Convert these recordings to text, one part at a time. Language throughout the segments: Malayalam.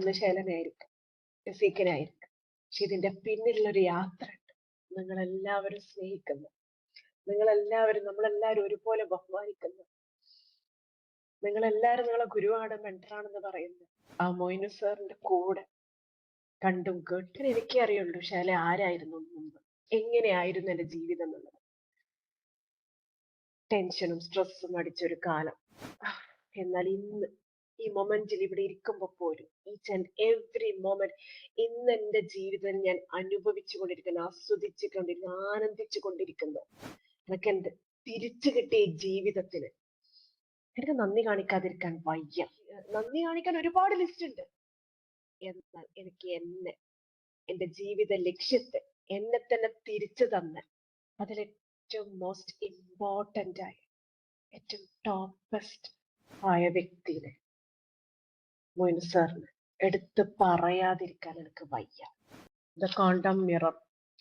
സീക്കനായിരിക്കും പക്ഷെ ഇതിന്റെ പിന്നിലുള്ളൊരു യാത്ര എല്ലാവരും സ്നേഹിക്കുന്നു. നിങ്ങളെല്ലാവരും നമ്മളെല്ലാവരും ഒരുപോലെ ബഹുമാനിക്കുന്നു. നിങ്ങളെല്ലാവരും നിങ്ങളെ ഗുരുവാണ് മെന്ററാണെന്ന് പറയുന്നു. ആ മൊയിനു സാറിന്റെ കൂടെ കണ്ടും കേട്ടും എനിക്കേ അറിയുള്ളൂ ശാല ആരായിരുന്നു മുമ്പ്. എങ്ങനെയായിരുന്നു എന്റെ ജീവിതം എന്നുള്ളത്. ടെൻഷനും സ്ട്രെസ്സും അടിച്ചൊരു കാലം. എന്നാൽ ഇന്ന് ഈ മൊമെന്റിൽ ഇവിടെ ഇരിക്കുമ്പോൾ പോലും ഈച്ച് ആൻഡ് എവറി മൊമെന്റ് ഇന്ന് എന്റെ ജീവിതം ഞാൻ അനുഭവിച്ചു കൊണ്ടിരിക്കുന്നു ആസ്വദിച്ചു കൊണ്ടിരിക്കുന്നു ആനന്ദിച്ചു കൊണ്ടിരിക്കുന്നു. എനിക്ക് എന്ത് തിരിച്ചു കിട്ടിയ ജീവിതത്തിന്. എനിക്ക് നന്ദി കാണിക്കാതിരിക്കാൻ വയ്യ. നന്ദി കാണിക്കാൻ ഒരുപാട് ലിസ്റ്റ് ഉണ്ട്. എന്നാൽ എനിക്ക് എന്നെ എന്റെ ജീവിത ലക്ഷ്യത്തെ എന്നെ തന്നെ തിരിച്ചു തന്ന അതിൽ ഏറ്റവും മോസ്റ്റ് ഇമ്പോർട്ടന്റ് ആയ ഏറ്റവും ടോപ്പസ്റ്റ് ആയ വ്യക്തിനെ മൊയിനു സാറിന് എടുത്ത് പറയാതിരിക്കാൻ എനിക്ക് വയ്യ. ദ കോണ്ടം മിറർ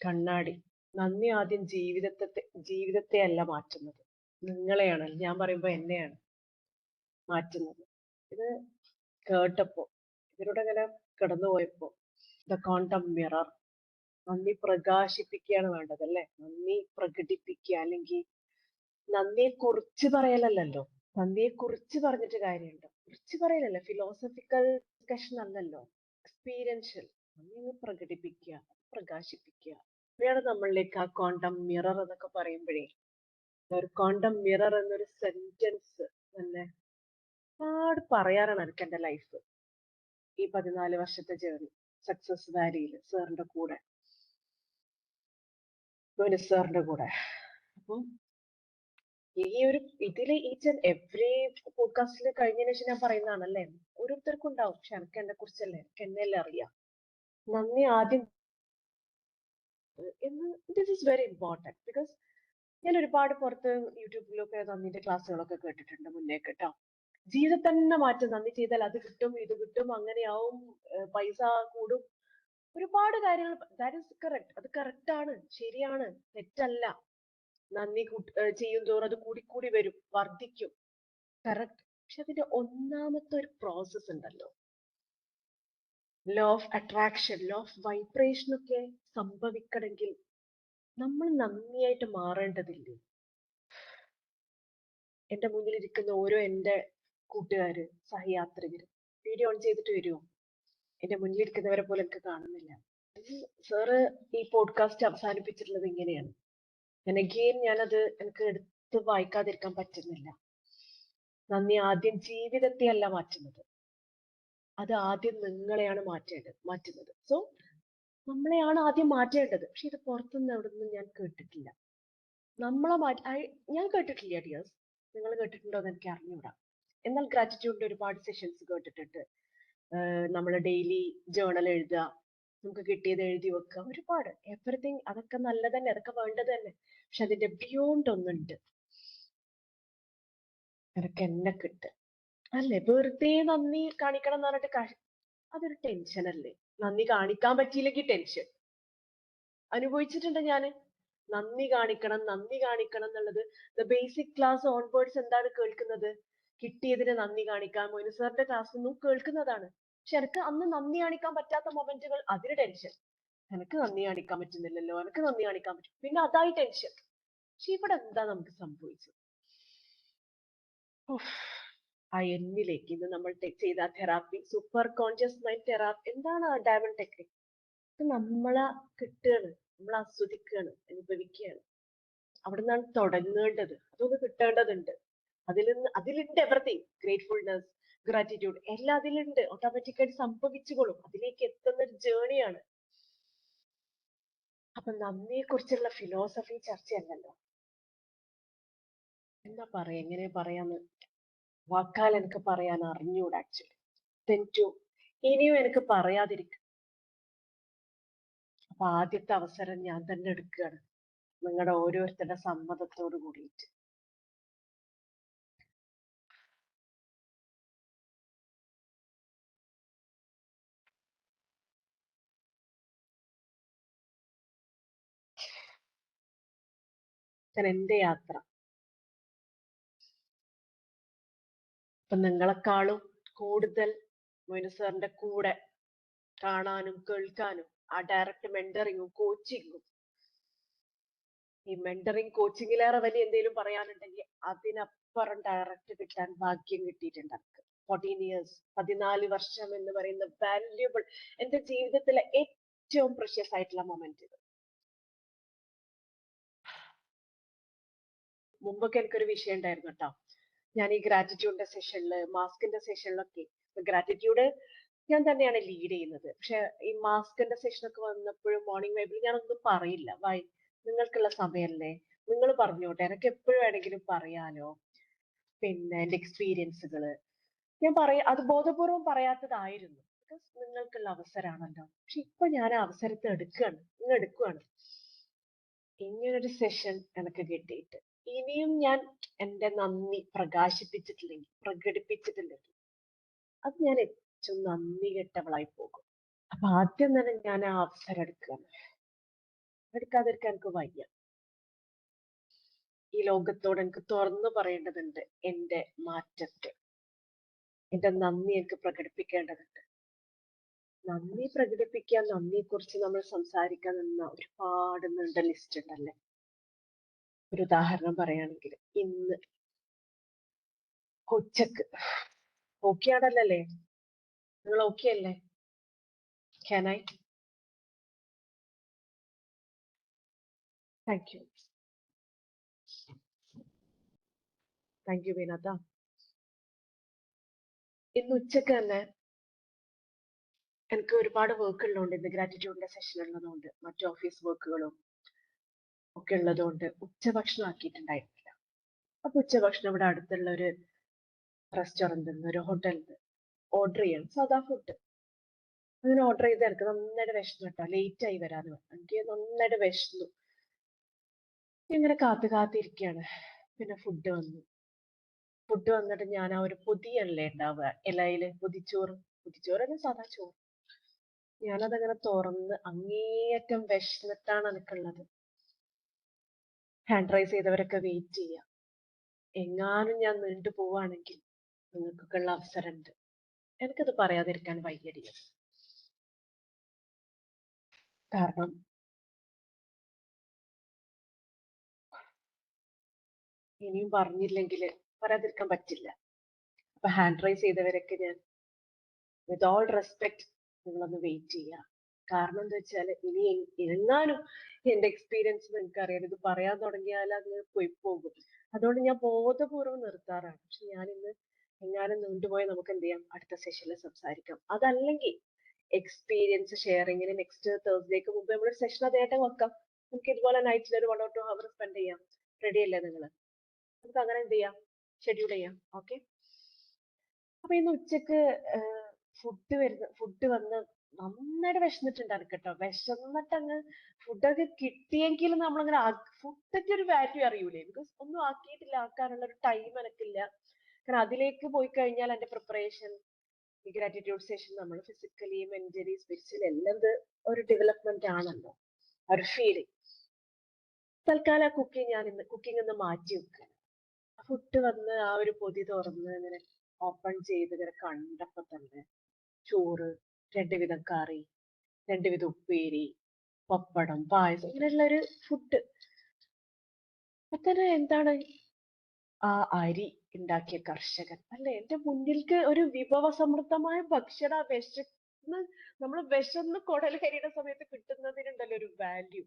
കണ്ണാടി നന്ദി ആദ്യം ജീവിതത്തെ ജീവിതത്തെ അല്ല മാറ്റുന്നത്. നിങ്ങളെയാണ് ഞാൻ പറയുമ്പോ എന്നെയാണ് മാറ്റുന്നത്. ഇത് കേട്ടപ്പോ ഇതിലൂടെ ഇങ്ങനെ കടന്നുപോയപ്പോ ദ കോണ്ടം മിറർ നന്ദി പ്രകാശിപ്പിക്കുകയാണ് വേണ്ടത് അല്ലെ? നന്ദി പ്രകടിപ്പിക്കുക അല്ലെങ്കിൽ നന്ദിയെ കുറിച്ച് പറയലല്ലോ നന്ദിയെ കുറിച്ച് പറഞ്ഞിട്ട് കാര്യമുണ്ടോ. കുറിച്ച് പറയലല്ല ഫിലോസഫിക്കൽ ഡിസ്കഷൻ അല്ലല്ലോ. എക്സ്പീരിയൻഷ്യൽ അങ്ങ് പ്രകടിപ്പിക്കുക പ്രകാശിപ്പിക്കുക. ഇവയാണ് നമ്മളിലേക്ക് ആ കോണ്ടം മിറർ എന്നൊക്കെ പറയുമ്പോഴേ. ഒരു കോണ്ടം മിറർ എന്നൊരു സെന്റൻസ് തന്നെ ഒരുപാട് പറയാറാണ് എനിക്ക് എന്റെ ലൈഫ് ഈ പതിനാല് വർഷത്തെ ജേർണി സക്സസ് വാലിയിൽ സാറിന്റെ കൂടെ. സാറിന്റെ കൂടെ. അപ്പം ഈ ഒരു ഇതിൽ ഈച്ച് ആൻഡ് എവറി പോഡ്കാസ്റ്റിൽ കഴിഞ്ഞതിന് ശേഷം ഞാൻ പറയുന്നതാണല്ലേ? ഓരോരുത്തർക്കും ഉണ്ടാവും പക്ഷെ എനിക്ക് എന്നെ കുറിച്ചല്ലേ? എനിക്ക് എന്നെയല്ലേ അറിയാം? നന്ദി ആദ്യം. എന്ന് this is very important because ഞാൻ ഒരുപാട് പുറത്ത് യൂട്യൂബിലൊക്കെ നന്ദിന്റെ ക്ലാസ്സുകളൊക്കെ കേട്ടിട്ടുണ്ട് മുന്നേ കേട്ടോ. ജീവിതം തന്നെ മാറ്റം. നന്ദി ചെയ്താൽ അത് കിട്ടും ഇത് കിട്ടും അങ്ങനെയാവും പൈസ കൂടും. ഒരുപാട് കാര്യങ്ങൾ. ദാറ്റ് ഇസ് കറക്റ്റ് അത് കറക്റ്റ് ആണ്. ശരിയാണ്. തെറ്റല്ല. നന്ദി ചെയ്യും തോറും അത് കൂടി വരും വർദ്ധിക്കും. കറക്റ്റ് പക്ഷെ അതിന്റെ ഒന്നാമത്തെ ഒരു പ്രോസസ് ഉണ്ടല്ലോ. Law of attraction law of vibration ഒക്കെ സംഭവിക്കണമെങ്കിൽ നമ്മൾ നന്ദിയായിട്ട് മാറേണ്ടതില്ലേ? എന്റെ മുന്നിൽ ഇരിക്കുന്ന ഓരോ എന്റെ കൂട്ടുകാര് സഹയാത്രികര് വീഡിയോ ഓൺ ചെയ്തിട്ട് വരുമോ എന്റെ മുന്നിൽ ഇരിക്കുന്നവരെ പോലെ എനിക്ക് കാണുന്നില്ല. സാറ് ഈ പോഡ്കാസ്റ്റ് അവസാനിപ്പിച്ചിട്ടുള്ളത് ഇങ്ങനെയാണ്. ഞാൻ അഗെയിൻ ഞാനത് എനിക്ക് എടുത്ത് വായിക്കാതിരിക്കാൻ പറ്റുന്നില്ല. നന്ദി. ആദ്യം ജീവിതത്തെ അല്ല മാറ്റുന്നത്. അത് ആദ്യം നിങ്ങളെയാണ് മാറ്റേണ്ടത് മാറ്റുന്നത്. സോ നമ്മളെയാണ് ആദ്യം മാറ്റേണ്ടത്. പക്ഷെ ഇത് പുറത്തുനിന്ന് എവിടെ ഞാൻ കേട്ടിട്ടില്ല. നമ്മളെ മാറ്റി ഞാൻ കേട്ടിട്ടില്ല ഡിയേഴ്സ്. നിങ്ങൾ കേട്ടിട്ടുണ്ടോ എന്ന് എനിക്ക് അറിഞ്ഞൂടാ. എന്നാൽ ഗ്രാറ്റിറ്റ്യൂഡിന്റെ ഒരുപാട് സെഷൻസ് കേട്ടിട്ടുണ്ട്. നമ്മൾ ഡെയിലി ജേർണൽ എഴുതുക നമുക്ക് കിട്ടിയത് എഴുതി വെക്കുക ഒരുപാട്. എവറിത്തിങ് അതൊക്കെ നല്ല തന്നെ അതൊക്കെ വേണ്ടത് തന്നെ. പക്ഷെ അതിന്റെ ബിയോണ്ട് ഒന്നുണ്ട്. അതൊക്കെ എന്നെ കിട്ടുക അല്ലേ? വെറുതെ നന്ദി കാണിക്കണം എന്ന് പറഞ്ഞിട്ട് അതൊരു ടെൻഷൻ അല്ലേ? നന്ദി കാണിക്കാൻ പറ്റിയില്ലെങ്കിൽ ടെൻഷൻ അനുഭവിച്ചിട്ടുണ്ട് ഞാൻ? നന്ദി കാണിക്കണം നന്ദി കാണിക്കണം എന്നുള്ളത്. ദ ബേസിക് ക്ലാസ് ഓൺവേർഡ്സ് എന്താണ് കേൾക്കുന്നത്? കിട്ടിയതിന് നന്ദി കാണിക്കാൻ മൊയിനു സാറിന്റെ ക്ലാസ് നിന്നും കേൾക്കുന്നതാണ്. പക്ഷെ എനിക്ക് അന്ന് നന്ദി കാണിക്കാൻ പറ്റാത്ത മൊമെന്റുകൾ അതിന് ടെൻഷൻ. എനിക്ക് നന്ദി കാണിക്കാൻ പറ്റുന്നില്ലല്ലോ എനിക്ക് നന്ദി കാണിക്കാൻ പറ്റും. പിന്നെ അതായി ടെൻഷൻ. പക്ഷെ ഇവിടെ എന്താ നമുക്ക് സംഭവിച്ചത്. ആ എന്നിലേക്ക് ഇന്ന് നമ്മൾ ചെയ്ത therapy super conscious mind therapy എന്താണ് ആ ഡയമണ്ട് ടെക്നിക്? ഇത് നമ്മളെ കിട്ടുകയാണ് നമ്മൾ ആസ്വദിക്കുകയാണ് അനുഭവിക്കുകയാണ് അവിടെ നിന്നാണ് തുടങ്ങേണ്ടത്. അതൊന്ന് കിട്ടേണ്ടതുണ്ട്. അതിൽ നിന്ന് അതിലുണ്ട് എവറിത്തിങ് ഗ്രേറ്റ്ഫുൾനെസ് ഗ്രാറ്റിറ്റ്യൂഡ് എല്ലാം അതിലുണ്ട് ഓട്ടോമാറ്റിക്കായിട്ട് സംഭവിച്ചുകൊള്ളും. അതിലേക്ക് എത്തുന്ന ഒരു ജേണിയാണ് അപ്പൊ നന്ദിയെ കുറിച്ചുള്ള ഫിലോസഫി ചർച്ചയല്ലല്ലോ? എന്താ പറയാ? എങ്ങനെ പറയാന്ന്? വാക്കാൽ എനിക്ക് പറയാൻ അറിഞ്ഞൂടാ ആക്ച്വലി തെറ്റു ഇനിയും എനിക്ക് പറയാതിരിക്കും അപ്പൊ ആദ്യത്തെ അവസരം ഞാൻ തന്നെ എടുക്കുകയാണ്. നിങ്ങളുടെ ഓരോരുത്തരുടെ സമ്മതത്തോട് കൂടിയിട്ട്. എന്റെ യാത്ര അപ്പൊ നിങ്ങളെക്കാളും കൂടുതൽ മൊയിനു സാറിന്റെ കൂടെ കാണാനും കേൾക്കാനും ആ ഡയറക്റ്റ് മെന്ററിങ്ങും കോച്ചിങ്ങും ഈ മെന്ററിങ് കോച്ചിങ്ങിലേറെ വലിയ എന്തെങ്കിലും പറയാനുണ്ടെങ്കിൽ അതിനപ്പുറം ഡയറക്റ്റ് കിട്ടാൻ ഭാഗ്യം കിട്ടിയിട്ടുണ്ട് എനിക്ക് ഫോർട്ടീൻ ഇയേഴ്സ് പതിനാല് വർഷം എന്ന് പറയുന്ന വാല്യുബിൾ എന്റെ ജീവിതത്തിലെ ഏറ്റവും പ്രഷ്യസ് ആയിട്ടുള്ള മൊമെന്റ് ഇത്. മുമ്പൊക്കെ എനിക്കൊരു വിഷയം ഉണ്ടായിരുന്നു കേട്ടോ ഞാൻ ഈ ഗ്രാറ്റിറ്റ്യൂഡിന്റെ സെഷനിൽ മാസ്കിന്റെ സെഷനിലൊക്കെ ഗ്രാറ്റിറ്റ്യൂഡ് ഞാൻ തന്നെയാണ് ലീഡ് ചെയ്യുന്നത്. പക്ഷെ ഈ മാസ്കിന്റെ സെഷനൊക്കെ വന്നപ്പോഴും മോർണിംഗ് വൈബിൽ ഒന്നും പറയില്ല. വൈ നിങ്ങൾക്കുള്ള സമയമല്ലേ? നിങ്ങൾ പറഞ്ഞോട്ടെ എനിക്ക് എപ്പോഴും വേണമെങ്കിലും പറയാനോ പിന്നെ എന്റെ എക്സ്പീരിയൻസുകൾ ഞാൻ പറയ അത് ബോധപൂർവം പറയാത്തതായിരുന്നു. ബിക്കോസ് നിങ്ങൾക്കുള്ള അവസരമാണല്ലോ പക്ഷെ ഇപ്പൊ ഞാൻ അവസരത്തെ എടുക്കുകയാണ് നിങ്ങൾ എടുക്കുകയാണ് ഇങ്ങനൊരു സെഷൻ എനിക്ക് കിട്ടിയിട്ട്. ഇനിയും ഞാൻ എന്റെ നന്ദി പ്രകാശിപ്പിച്ചിട്ടില്ലെങ്കിൽ പ്രകടിപ്പിച്ചിട്ടില്ലെങ്കിൽ അത് ഞാൻ ഏറ്റവും നന്ദി കെട്ടവളായി പോകും. അപ്പൊ ആദ്യം തന്നെ ഞാൻ ആ അവസരം എടുക്കുകയാണ് എടുക്കാതിരിക്കാൻ എനിക്ക് വയ്യ. ഈ ലോകത്തോട് എനിക്ക് തുറന്നു പറയേണ്ടതുണ്ട് എന്റെ മാറ്റത്തെ. എന്റെ നന്ദി എനിക്ക് പ്രകടിപ്പിക്കേണ്ടതുണ്ട്. നന്ദി പ്രകടിപ്പിക്കാൻ നന്ദിയെ കുറിച്ച് നമ്മൾ സംസാരിക്കാൻ നിന്ന ഒരുപാട് നീണ്ട ലിസ്റ്റ് ഉണ്ടല്ലേ? ഒരു ഉദാഹരണം പറയുകയാണെങ്കിൽ ഇന്ന് ഉച്ചയ്ക്ക് ഓക്കെ ആണല്ലേ നിങ്ങൾ ഓക്കെ അല്ലേ? Can I thank you thank you Vinoda ഇന്ന് ഉച്ചയ്ക്ക് തന്നെ എനിക്ക് ഒരുപാട് വർക്ക് ഉള്ളതുകൊണ്ട് ഇന്ന് ഗ്രാറ്റിറ്റ്യൂഡിന്റെ സെഷൻ ഉള്ളതുകൊണ്ട് മറ്റു ഓഫീസ് വർക്കുകളും ഒക്കെ ഉള്ളതുകൊണ്ട് ഉച്ചഭക്ഷണം ആക്കിയിട്ടുണ്ടായിരുന്നില്ല. അപ്പൊ ഉച്ചഭക്ഷണം ഇവിടെ അടുത്തുള്ള ഒരു റെസ്റ്റോറന്റിൽ നിന്ന് ഒരു ഹോട്ടലിൽ നിന്ന് ഓർഡർ ചെയ്യണം. സാധാ ഫുഡ് അങ്ങനെ ഓർഡർ ചെയ്ത് എനിക്ക് നന്നായിട്ട് വിശന്നു കേട്ടോ. ലേറ്റ് ആയി വരാന്ന് എനിക്ക് നന്നായിട്ട് വിശന്നു. ഇങ്ങനെ കാത്തു കാത്തിരിക്കുകയാണ്. പിന്നെ ഫുഡ് വന്നു. ഫുഡ് വന്നിട്ട് ഞാൻ ആ ഒരു പൊതിയല്ലേ ഉണ്ടാവുക? ഇലയിൽ പൊതിച്ചോറ്. പൊതിച്ചോറ് തന്നെ സാധാ ചോറ്. ഞാനതങ്ങനെ തുറന്ന് അങ്ങേയറ്റം വിശന്നിട്ടാണ് എനിക്കുള്ളത് ഹാൻഡ് റൈസ് ചെയ്തവരൊക്കെ വെയിറ്റ് ചെയ്യാം. എങ്ങാനും ഞാൻ നീണ്ടു പോവാണെങ്കിൽ നിങ്ങൾക്കൊക്കെ ഉള്ള അവസരമുണ്ട്. എനിക്കത് പറയാതിരിക്കാൻ വയ്യടിയ കാരണം ഇനിയും പറഞ്ഞില്ലെങ്കിൽ പറയാതിരിക്കാൻ പറ്റില്ല. അപ്പൊ ഹാൻഡ് റൈസ് ചെയ്തവരൊക്കെ ഞാൻ വിത്ത് ഓൾ റെസ്പെക്ട് നിങ്ങളൊന്ന് വെയിറ്റ് ചെയ്യുക കാരണം എന്താ വെച്ചാൽ ഇനി എങ്ങാനും എന്റെ എക്സ്പീരിയൻസ് നിങ്ങൾക്ക് അറിയാം. ഇത് പറയാൻ തുടങ്ങിയാൽ അത് പോയി പോകും. അതുകൊണ്ട് ഞാൻ ബോധപൂർവം നിർത്താറാണ്. പക്ഷെ ഞാൻ ഇന്ന് എങ്ങാനും നീണ്ടുപോയാൽ നമുക്ക് എന്ത് ചെയ്യാം? അടുത്ത സെഷനിൽ സംസാരിക്കാം. അതല്ലെങ്കിൽ എക്സ്പീരിയൻസ് ഷെയറിങ്ങിന് നെക്സ്റ്റ് തേഴ്സ്ഡേക്ക് മുമ്പ് നമ്മൾ സെഷൻ അതായിട്ട് വെക്കാം. നമുക്ക് ഇതുപോലെ നൈറ്റിൽ ഒരു one or two hour spend ചെയ്യാം. റെഡി അല്ലേ നിങ്ങൾ നമുക്ക് അങ്ങനെ എന്ത് ചെയ്യാം? ഷെഡ്യൂൾ ചെയ്യാം. ഓക്കെ അപ്പൊ ഇന്ന് ഉച്ചയ്ക്ക് ഫുഡ് വരുന്ന ഫുഡ് വന്ന് നന്നായിട്ട് വിശന്നിട്ടുണ്ടായിരുന്നു കേട്ടോ. വിശന്നിട്ട് അങ്ങ് ഫുഡൊക്കെ കിട്ടിയെങ്കിലും നമ്മളങ്ങനെ ഫുഡൊക്കെ ഒരു വാല്യൂ അറിയൂലേ. ബിക്കോസ് ഒന്നും ആക്കിയിട്ടില്ല. ആക്കാനുള്ള ഒരു ടൈം എനക്കില്ല. കാരണം അതിലേക്ക് പോയി കഴിഞ്ഞാൽ എന്റെ പ്രിപ്പറേഷൻ ഈ ഗ്രാറ്റിറ്റ്യൂഡ് സെഷൻ നമ്മൾ ഫിസിക്കലി മെന്റലി സ്പിരിച്വലി എല്ലാം ഒരു ഡെവലപ്മെന്റ് ആണല്ലോ. ഒരു ഫീലിംഗ് തൽക്കാലം ആ കുക്കിംഗ് ഞാൻ ഇന്ന് കുക്കിംഗ് ഒന്ന് മാറ്റി വെക്കുക ഫുഡ് വന്ന് ആ ഒരു പൊതി തുറന്ന് ഇങ്ങനെ ഓപ്പൺ ചെയ്ത് ഇങ്ങനെ കണ്ടപ്പോ തന്നെ ചോറ് രണ്ട് വിധം കറി രണ്ട് വിധം ഉപ്പേരി പപ്പടം പായസം ഇങ്ങനെയുള്ള ഒരു ഫുഡ് അപ്പൊ എന്താണ്? ആ അരി ഉണ്ടാക്കിയ കർഷകൻ. അല്ലെ? എന്റെ മുന്നിൽക്ക് ഒരു വിഭവ സമൃദ്ധമായ ഭക്ഷണ വിശന്ന് നമ്മൾ വിശന്ന് കൊടലേരിയുടെ സമയത്ത് കിട്ടുന്നതിനുണ്ടല്ലോ ഒരു വാല്യൂ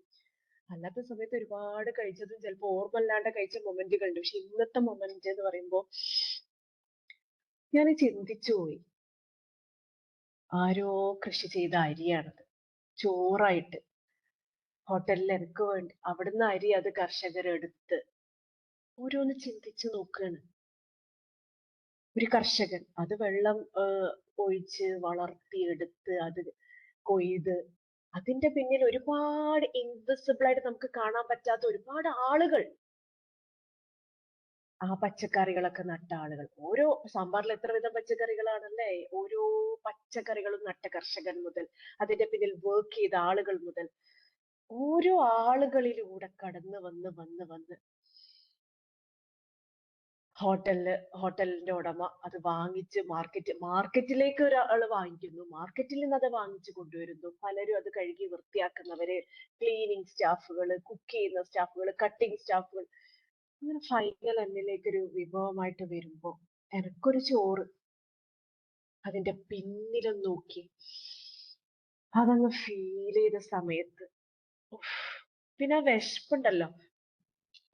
അല്ലാത്ത സമയത്ത് ഒരുപാട് കഴിച്ചതും ചിലപ്പോ ഓർമ്മല്ലാണ്ട് കഴിച്ച മൊമെന്റുകളുണ്ട് പക്ഷെ ഇന്നത്തെ മൊമെന്റ് എന്ന് പറയുമ്പോ ഞാൻ ചിന്തിച്ചു പോയി. ആരോ കൃഷി ചെയ്ത അരിയാണത്. ചോറായിട്ട്. ഹോട്ടലിൽ എനിക്ക് വേണ്ടി. അവിടുന്ന് അരി അത് കർഷകരെടുത്ത് ഓരോന്ന് ചിന്തിച്ചു നോക്കുകയാണ് ഒരു കർഷകൻ. അത് വെള്ളം ഒഴിച്ച് വളർത്തി എടുത്ത് അത് കൊയ്ത്. അതിന്റെ പിന്നിൽ ഒരുപാട് ഇൻവിസിബിൾ ആയിട്ട് നമുക്ക് കാണാൻ പറ്റാത്ത ഒരുപാട് ആളുകൾ ആ പച്ചക്കറികളൊക്കെ നട്ട ആളുകൾ. ഓരോ സാമ്പാറിൽ എത്ര വിധം പച്ചക്കറികളാണല്ലേ? ഓരോ പച്ചക്കറികളും നട്ട കർഷകൻ മുതൽ അതിന്റെ പിന്നിൽ വർക്ക് ചെയ്ത ആളുകൾ മുതൽ ഓരോ ആളുകളിലൂടെ കടന്നു വന്ന് വന്ന് വന്ന്. ഹോട്ടലിൽ ഹോട്ടലിന്റെ ഉടമ അത് വാങ്ങിച്ച് മാർക്കറ്റ് മാർക്കറ്റിലേക്ക് ഒരാൾ വാങ്ങിക്കുന്നു. മാർക്കറ്റിൽ നിന്ന് അത് വാങ്ങിച്ചു കൊണ്ടുവരുന്നു. പലരും അത് കഴുകി വൃത്തിയാക്കുന്നവര് ക്ലീനിങ് സ്റ്റാഫുകൾ കുക്ക് ചെയ്യുന്ന സ്റ്റാഫുകൾ കട്ടിങ് സ്റ്റാഫുകൾ അങ്ങനെ ഫൈനൽ എന്നിലേക്ക് ഒരു വിഭവമായിട്ട് വരുമ്പോ എനക്കൊരു ചോറ്. അതിന്റെ പിന്നിലും നോക്കി. അതങ്ങ് ഫീൽ ചെയ്ത സമയത്ത്. പിന്നെ വിശപ്പുണ്ടല്ലോ.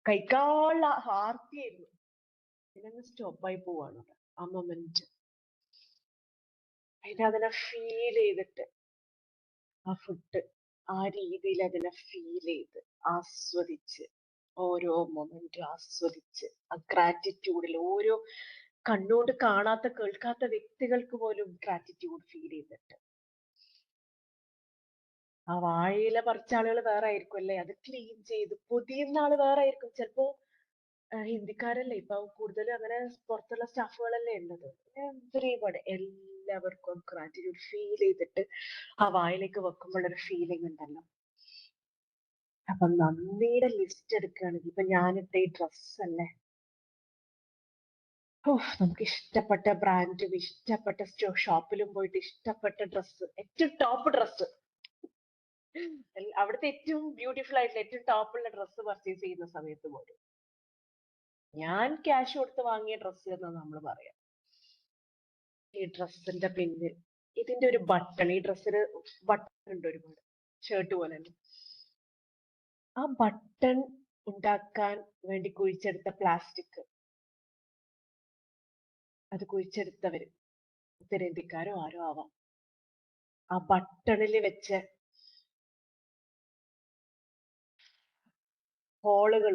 കഴിക്കാനുള്ള ഹാർത്തിയായിരുന്നു പിന്നെ അങ്ങ് സ്റ്റോപ്പായി പോവാണ് ആ മൊമെന്റ് പിന്നെ അതിനെ ഫീൽ ചെയ്തിട്ട് ആ ഫുഡ് ആ രീതിയിൽ അതിനെ ഫീൽ ചെയ്ത് ആസ്വദിച്ച് ഓരോ മൊമെന്റ് ആസ്വദിച്ച് ആ ഗ്രാറ്റിറ്റ്യൂഡിൽ ഓരോ കണ്ണുകൊണ്ട് കാണാത്ത കേൾക്കാത്ത വ്യക്തികൾക്ക് പോലും ഗ്രാറ്റിറ്റ്യൂഡ് ഫീൽ ചെയ്തിട്ട്. ആ വാഴയില പറിച്ച ആളുകൾ വേറെ ആയിരിക്കും അല്ലെ? അത് ക്ലീൻ ചെയ്ത് പൊതിയുന്ന ആൾ വേറെ ആയിരിക്കും. ചിലപ്പോ ഹിന്ദിക്കാരല്ലേ? ഇപ്പൊ കൂടുതലും അങ്ങനെ പുറത്തുള്ള സ്റ്റാഫുകളല്ലേ ഉള്ളത്. എവറിബഡി എല്ലാവർക്കും ഗ്രാറ്റിറ്റ്യൂഡ് ഫീൽ ചെയ്തിട്ട് ആ വായിലേക്ക് വെക്കുമ്പോൾ ഒരു ഫീലിംഗ് ഉണ്ടല്ലോ. അപ്പൊ നന്ദിയുടെ ലിസ്റ്റ് എടുക്കുകയാണെങ്കിൽ ഇപ്പൊ ഞാനിട്ട ഈ ഡ്രസ് അല്ലേ? ഓ നമുക്ക് ഇഷ്ടപ്പെട്ട ബ്രാൻഡും ഇഷ്ടപ്പെട്ട ഷോപ്പിലും പോയിട്ട് ഇഷ്ടപ്പെട്ട ഡ്രസ്സ് ഏറ്റവും ടോപ്പ് ഡ്രസ്സ് അവിടുത്തെ ഏറ്റവും ബ്യൂട്ടിഫുൾ ആയിട്ടുള്ള ഏറ്റവും ടോപ്പുള്ള ഡ്രസ്സ് പർച്ചേസ് ചെയ്യുന്ന സമയത്ത് പോലും. ഞാൻ ക്യാഷ് കൊടുത്ത് വാങ്ങിയ ഡ്രസ്സ് എന്ന് നമ്മൾ പറയാം. ഈ ഡ്രസ്സിന്റെ പിന്നിൽ ഇതിന്റെ ഒരു ബട്ടൺ ഈ ഡ്രസ്സിന് ബട്ടൺ ഉണ്ട് ഒരുപാട്. ഷർട്ട് പോലെ തന്നെ ആ ബട്ടൺ ഉണ്ടാക്കാൻ വേണ്ടി കുഴിച്ചെടുത്ത പ്ലാസ്റ്റിക് അത് കുഴിച്ചെടുത്തവര് ഉത്തരേന്ത്യക്കാരോ ആരോ ആവാം. ആ ബട്ടണിൽ വെച്ച ഹോളുകൾ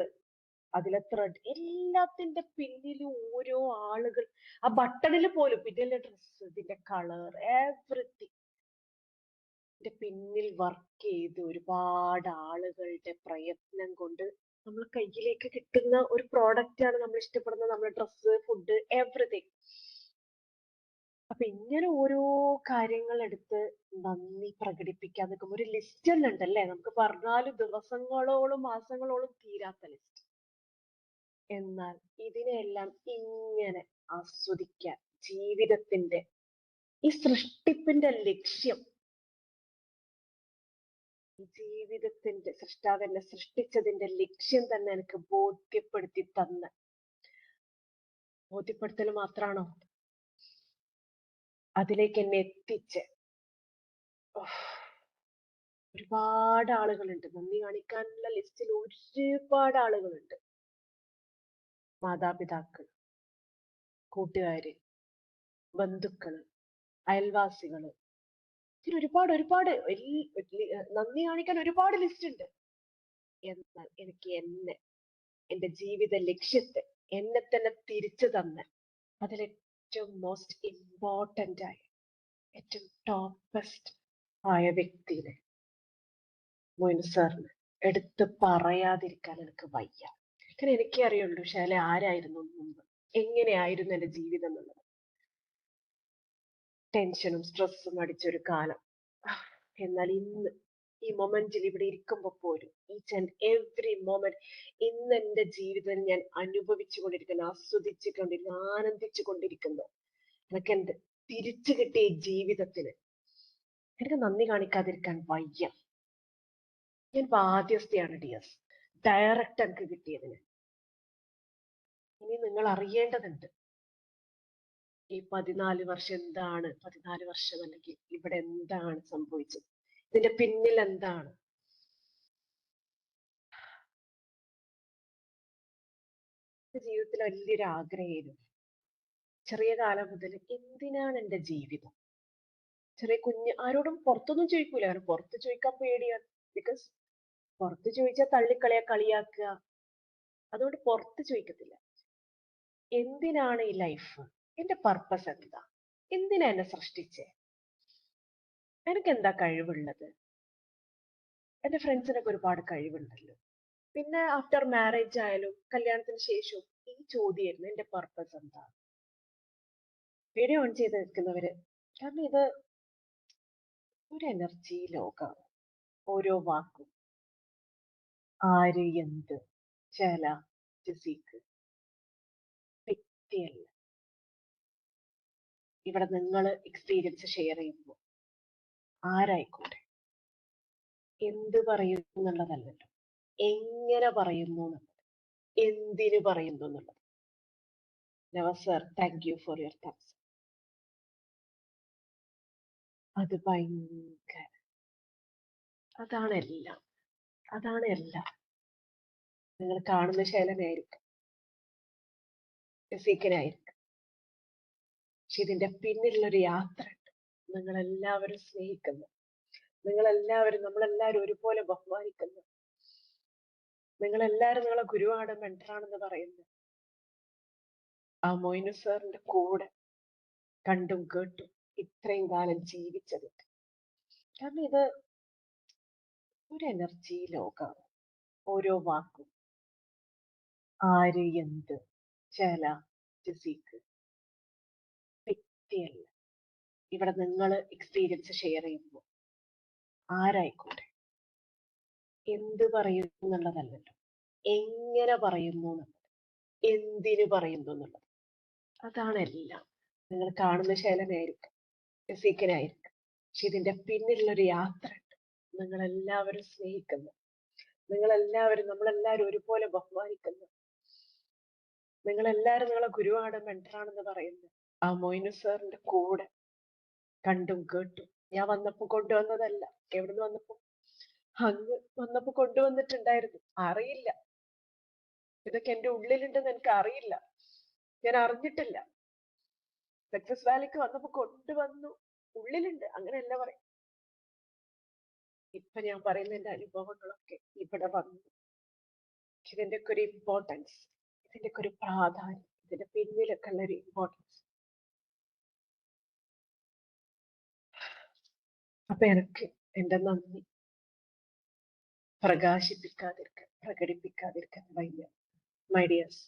അതിലെ ത്രെഡ് എല്ലാത്തിന്റെ പിന്നിലും ഓരോ ആളുകൾ ആ ബട്ടണിൽ പോലും പിന്നെ ഡ്രസ് ഇതിന്റെ കളർ എവറിത്തിങ് ഇതിന്റെ പിന്നിൽ വർക്ക് ചെയ്ത് ഒരുപാട് ആളുകളുടെ പ്രയത്നം കൊണ്ട് നമ്മൾ കയ്യിലേക്ക് കിട്ടുന്ന ഒരു പ്രോഡക്റ്റ് ആണ് നമ്മൾ ഇഷ്ടപ്പെടുന്ന നമ്മുടെ ഡ്രസ്സ് ഫുഡ് എവറിഥിങ് അപ്പൊ ഇങ്ങനെ ഓരോ കാര്യങ്ങൾ എടുത്ത് നന്ദി പ്രകടിപ്പിക്കാൻ നിൽക്കുമ്പോൾ ഒരു ലിസ്റ്റ് തന്നെ ഉണ്ടല്ലേ നമുക്ക് പറഞ്ഞാൽ ദിവസങ്ങളോളം മാസങ്ങളോളം തീരാത്ത ലിസ്റ്റ് എന്നാൽ ഇതിനെല്ലാം ഇങ്ങനെ ആസ്വദിക്കാൻ ജീവിതത്തിന്റെ ഈ സൃഷ്ടിപ്പിന്റെ ലക്ഷ്യം ജീവിതത്തിന്റെ സൃഷ്ടാവ് എന്നെ സൃഷ്ടിച്ചതിന്റെ ലക്ഷ്യം തന്നെ എനിക്ക് ബോധ്യപ്പെടുത്തി തന്ന്. ബോധ്യപ്പെടുത്തൽ മാത്രാണോ? അതിലേക്ക് എന്നെ എത്തിച്ച്. ഒരുപാട് ആളുകളുണ്ട്. നന്ദി കാണിക്കാനുള്ള ലിസ്റ്റിൽ ഒരുപാട് ആളുകളുണ്ട്. മാതാപിതാക്കൾ കൂട്ടുകാര് ബന്ധുക്കൾ അയൽവാസികൾ ഇതിന് ഒരുപാട് ഒരുപാട് നന്ദി കാണിക്കാൻ ഒരുപാട് ലിസ്റ്റ് ഉണ്ട് എന്നാൽ എനിക്ക് എന്നെ എന്റെ ജീവിത ലക്ഷ്യത്തെ എന്നെ തന്നെ തിരിച്ചു തന്ന അതിൽ ഏറ്റവും മോസ്റ്റ് ഇമ്പോർട്ടന്റ് ആയ ഏറ്റവും ടോപ്പസ്റ്റ് ആയ വ്യക്തിനെ മോയിൻ സാറിന് എടുത്ത് പറയാതിരിക്കാൻ എനിക്ക് വയ്യ. കാരണം എനിക്കേ അറിയുള്ളൂ ശാല ആരായിരുന്നു മുമ്പ്? എങ്ങനെയായിരുന്നു എന്റെ ജീവിതം എന്നുള്ളത്? ടെൻഷനും സ്ട്രെസ്സും അടിച്ചൊരു കാലം. എന്നാൽ ഇന്ന് ഈ മൊമെന്റിൽ ഇവിടെ ഇരിക്കുമ്പോൾ പോലും ഈച്ച് ആൻഡ് എവറി മൊമെന്റ് ഇന്ന് എന്റെ ജീവിതം ഞാൻ അനുഭവിച്ചു കൊണ്ടിരിക്കുന്നു ആസ്വദിച്ചു കൊണ്ടിരിക്കുന്നു ആനന്ദിച്ചു കൊണ്ടിരിക്കുന്നു. എനിക്ക് എന്റെ തിരിച്ചു കിട്ടിയ ജീവിതത്തിന് എനിക്ക് നന്ദി കാണിക്കാതിരിക്കാൻ വയ്യ. ഞാൻ ബാധ്യസ്ഥയാണ് ഡിയസ് ഡയറക്റ്റ് എനിക്ക് കിട്ടിയതിന്. ഇനി നിങ്ങൾ അറിയേണ്ടതുണ്ട്. ഈ പതിനാല് വർഷം എന്താണ്? പതിനാല് വർഷം അല്ലെങ്കിൽ ഇവിടെ എന്താണ് സംഭവിച്ചത്? ഇതിന്റെ പിന്നിൽ എന്താണ്? ജീവിതത്തിൽ വലിയൊരു ആഗ്രഹമായിരുന്നു. ചെറിയ കാലം മുതൽ എന്തിനാണ് എന്റെ ജീവിതം? ചെറിയ കുഞ്ഞ് ആരോടും പുറത്തൊന്നും ചോദിക്കൂല. കാരണം പുറത്ത് ചോദിക്കാൻ പേടിയാണ് ബിക്കോസ് പുറത്ത് ചോദിച്ചാൽ തള്ളിക്കളിയ കളിയാക്കുക. അതുകൊണ്ട് പുറത്ത് ചോദിക്കത്തില്ല. എന്തിനാണ് ഈ ലൈഫ് എന്റെ പർപ്പസ് എന്താ? എന്തിനാ എന്നെ സൃഷ്ടിച്ചേ? എനിക്ക് എന്താ കഴിവുള്ളത്? എന്റെ ഫ്രണ്ട്സിനൊക്കെ ഒരുപാട് കഴിവുണ്ടല്ലോ. പിന്നെ ആഫ്റ്റർ മാരേജ് ആയാലും കല്യാണത്തിന് ശേഷവും ഈ ചോദ്യമായിരുന്നു എന്റെ പർപ്പസ് എന്താ? വീഡിയോ ഓൺ ചെയ്ത് നിൽക്കുന്നവര് കാരണം ഇത് ഒരു എനർജി ലോകമാണ് ഓരോ വാക്കും. ആര് എന്ത് ചേല ഫിസിക്ക് വ്യക്തിയല്ല. ഇവിടെ നിങ്ങൾ എക്സ്പീരിയൻസ് ഷെയർ ചെയ്യുമ്പോൾ ആരായിക്കോട്ടെ? എന്ത് പറയുന്നു എന്നുള്ളതല്ലല്ലോ. എങ്ങനെ പറയുന്നു എന്നുള്ളത്. എന്തിനു പറയുന്നു എന്നുള്ളത്. നവ thank you for your thumbs അത് ഭയങ്കര അതാണ് എല്ലാം അതാണ് എല്ലാം നിങ്ങൾ കാണുന്ന ശൈലനായിരിക്കും രസിക്കനായിരിക്കും പക്ഷെ ഇതിന്റെ പിന്നിലൊരു യാത്ര ഉണ്ട് നിങ്ങൾ എല്ലാവരും സ്നേഹിക്കുന്നു. നിങ്ങൾ എല്ലാവരും നമ്മളെല്ലാവരും ഒരുപോലെ ബഹുമാനിക്കുന്നു. നിങ്ങൾ എല്ലാവരും നിങ്ങളെ ഗുരുവാണ് മെന്ററാണെന്ന് പറയുന്നു. ആ മൊയിനു സാറിന്റെ കൂടെ കണ്ടും കേട്ടും ഇത്രയും കാലം ജീവിച്ചത്. കാരണം ഇത് ഒരു എനർജി ലോകമാണ്. ഓരോ വാക്കും ആര് എന്ത് ചേല ജസീക്ക് വ്യക്തിയല്ല ഇവിടെ നിങ്ങൾ എക്സ്പീരിയൻസ് ഷെയർ ചെയ്യുമ്പോൾ. ആരായിക്കോട്ടെ? എന്ത് പറയുന്നു എന്നുള്ളതല്ലല്ലോ എങ്ങനെ പറയുന്നു എന്നുള്ളത്. എന്തിനു പറയുന്നു എന്നുള്ളത്. അതാണ് എല്ലാം. നിങ്ങൾ കാണുന്ന ശൈലനായിരിക്കും സീക്കനായിരിക്കും പക്ഷെ ഇതിന്റെ പിന്നിലുള്ളൊരു യാത്ര ഉണ്ട്. നിങ്ങൾ എല്ലാവരും സ്നേഹിക്കുന്നു. നിങ്ങൾ എല്ലാവരും നമ്മളെല്ലാവരും ഒരുപോലെ ബഹുമാനിക്കുന്നു. നിങ്ങൾ എല്ലാവരും നിങ്ങളെ ഗുരുവാണ് മെന്ററാണെന്ന് പറയുന്നു. ആ മൊയിനു സാറിന്റെ കൂടെ കണ്ടും കേട്ടും. ഞാൻ വന്നപ്പോ കൊണ്ടുവന്നതല്ല. എവിടുന്ന് വന്നപ്പോ? അങ്ങ് വന്നപ്പോ കൊണ്ടുവന്നിട്ടുണ്ടായിരുന്നു. അറിയില്ല. ഇതൊക്കെ എന്റെ ഉള്ളിലുണ്ടെന്ന് എനിക്ക് അറിയില്ല. ഞാൻ അറിഞ്ഞിട്ടില്ല. സക്സസ് വാലിക്ക് വന്നപ്പോ കൊണ്ടുവന്നു. ഉള്ളിലുണ്ട്. അങ്ങനെയല്ല പറയും. ഇപ്പൊ ഞാൻ പറയുന്ന എന്റെ അനുഭവങ്ങളൊക്കെ ഇവിടെ വന്നു. ഇതിന്റെ ഒക്കെ ഒരു ഇമ്പോർട്ടൻസ് ഇതിന്റെ ഒക്കെ ഒരു പ്രാധാന്യം. ഇതിന്റെ പിന്നിലൊക്കെ ഉള്ള ഒരു ഇമ്പോർട്ടൻസ് അപ്പൊ എനിക്ക് എന്റെ നന്ദി. പ്രകാശിപ്പിക്കാതിരിക്കാൻ പ്രകടിപ്പിക്കാതിരിക്കാൻ വയ്യ. My dears